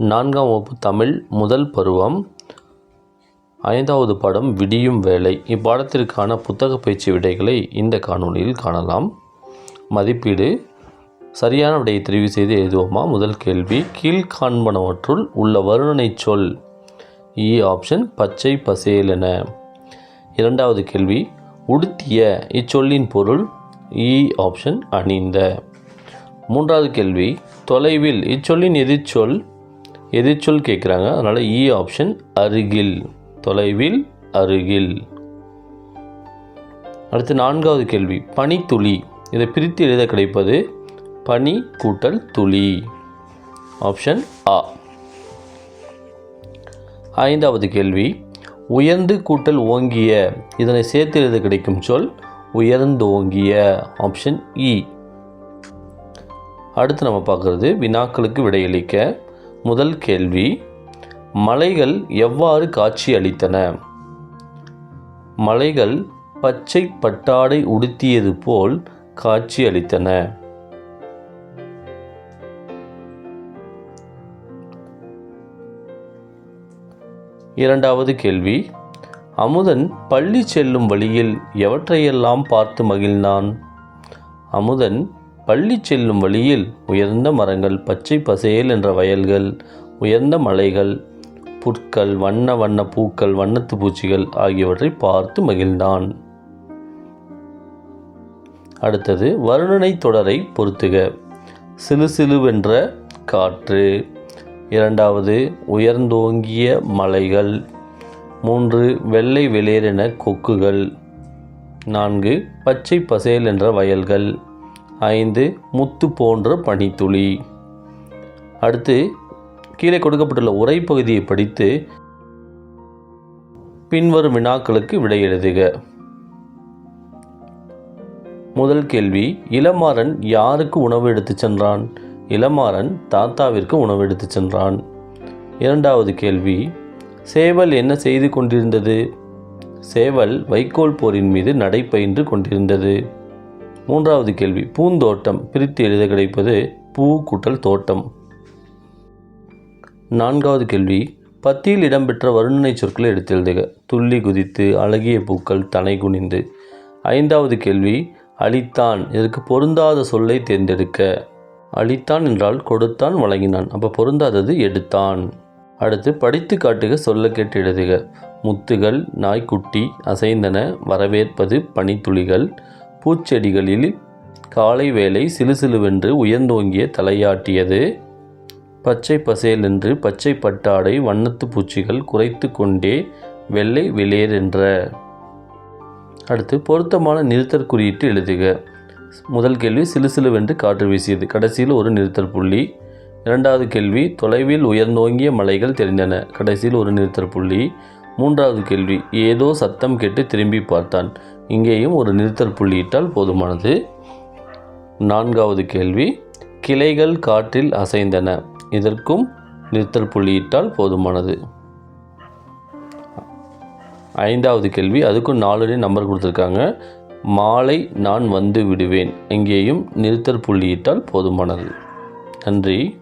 நான்காம் வகுப்பு தமிழ் முதல் பருவம். ஐந்தாவது பாடம் விடியும் வேலை இப்பாடத்திற்கான புத்தக பயிற்சி விடைகளை இந்த காணொளியில் காணலாம். மதிப்பீடு. சரியான விடையை தெரிவு செய்து எழுதுவோமா? முதல் கேள்வி. கீழ்காண்பனவற்றுள் உள்ள வருணனை சொல். E இ ஆப்ஷன் பச்சை பசேலென. இரண்டாவது கேள்வி. உடுத்திய இச்சொல்லின் பொருள் e இ ஆப்ஷன் அணிந்த. மூன்றாவது கேள்வி. தொலைவில் இச்சொல்லின் எதிர்ச்சொல் எதிர்ச்சொல் கேட்குறாங்க. அதனால் இ e ஆப்ஷன் அருகில் தொலைவில் அருகில். அடுத்து நான்காவது கேள்வி பனித்துளி. இதை பிரித்து எழுத கிடைப்பது பனி கூட்டல் துளி. ஆப்ஷன் ஆ ஐந்தாவது கேள்வி உயர்ந்து கூட்டல் ஓங்கிய. இதனை சேர்த்து எழுத கிடைக்கும் சொல் உயர்ந்தோங்கிய. ஆப்ஷன் இ e. அடுத்து நம்ம பார்க்குறது வினாக்களுக்கு விடையளிக்க. முதல் கேள்வி மலைகள் எவ்வாறு காட்சி அளித்தன? மலைகள் பச்சை பட்டாடை உடுத்தியது போல் காட்சி அளித்தன. இரண்டாவது கேள்வி அமுதன் பள்ளி செல்லும் வழியில் எவற்றையெல்லாம் பார்த்து மகிழ்ந்தான்? அமுதன் பள்ளி செல்லும் வழியில் உயர்ந்த மரங்கள் பச்சை பசேல் என்ற வயல்கள் உயர்ந்த மலைகள் புற்கள் வண்ண வண்ண பூக்கள் வண்ணத்து பூச்சிகள் ஆகியவற்றை பார்த்து மகிழ்ந்தான். அடுத்தது வருணனை தொடரை பொருத்துக சிலு சிலுவென்ற காற்று. இரண்டாவது உயர்ந்தோங்கிய மலைகள். மூன்று வெள்ளை வெளியேறென கொக்குகள். நான்கு பச்சை பசேல் என்ற வயல்கள். ஐந்து முத்து போன்ற பனித்துளி. அடுத்து கீழே கொடுக்கப்பட்டுள்ள உரை பகுதியை படித்து பின்வரும் வினாக்களுக்கு விடை எழுதுக. முதல் கேள்வி இளமாறன் யாருக்கு உணவு எடுத்துச் சென்றான்? இளமாறன் தாத்தாவிற்கு உணவு எடுத்துச் சென்றான். இரண்டாவது கேள்வி சேவல் என்ன செய்து கொண்டிருந்தது? சேவல் வைக்கோல் போரின் மீது நடைபயின்று கொண்டிருந்தது. மூன்றாவது கேள்வி. பூந்தோட்டம் பிரித்து எழுத கிடைப்பது பூ கூட்டல் தோட்டம். நான்காவது கேள்வி. பத்தியில் இடம்பெற்ற வருணனை சொற்களை எடுத்து எழுதுக. துள்ளி குதித்து அழகிய பூக்கள் தனை குனிந்து. ஐந்தாவது கேள்வி. அளித்தான் இதற்கு பொருந்தாத சொல்லை தேர்ந்தெடுக்க. அளித்தான் என்றால் கொடுத்தான் வழங்கினான். அப்போ பொருந்தாதது எடுத்தான். அடுத்து படித்து காட்டுக சொல்ல கேட்டு எழுதுக. முத்துகள் நாய்க்குட்டி அசைந்தன. வரவேற்பது பனித்துளிகள். பூச்செடிகளில் காலை வேலை சிலுசிலுவென்று உயர்ந்தோங்கிய தலையாட்டியது. பச்சை பசேல் என்று பச்சை பட்டாடை வண்ணத்து பூச்சிகள் குறைத்து கொண்டே வெள்ளை வெளியேறென்ற அடுத்து பொருத்தமான நிறுத்தற் குறியீட்டு எழுதுக. முதல் கேள்வி சிலுசிலுவென்று காற்று வீசியது. கடைசியில் ஒரு நிறுத்தற் புள்ளி. இரண்டாவது கேள்வி தொலைவில் உயர்ந்தோங்கிய மலைகள் தெரிந்தன. கடைசியில் ஒரு நிறுத்தற் புள்ளி. மூன்றாவது கேள்வி ஏதோ சத்தம் கேட்டு திரும்பி பார்த்தான். இங்கேயும் ஒரு நிறுத்தற் புள்ளியிட்டால் போதுமானது. நான்காவது கேள்வி கிளைகள் காற்றில் அசைந்தன. இதற்கும் நிறுத்தல் புள்ளியிட்டால் போதுமானது. ஐந்தாவது கேள்வி அதுக்கும் நாலு நம்பர் கொடுத்துருக்காங்க. மாலை நான் வந்து விடுவேன். இங்கேயும் நிறுத்தல் புள்ளியிட்டால் போதுமானது. நன்றி.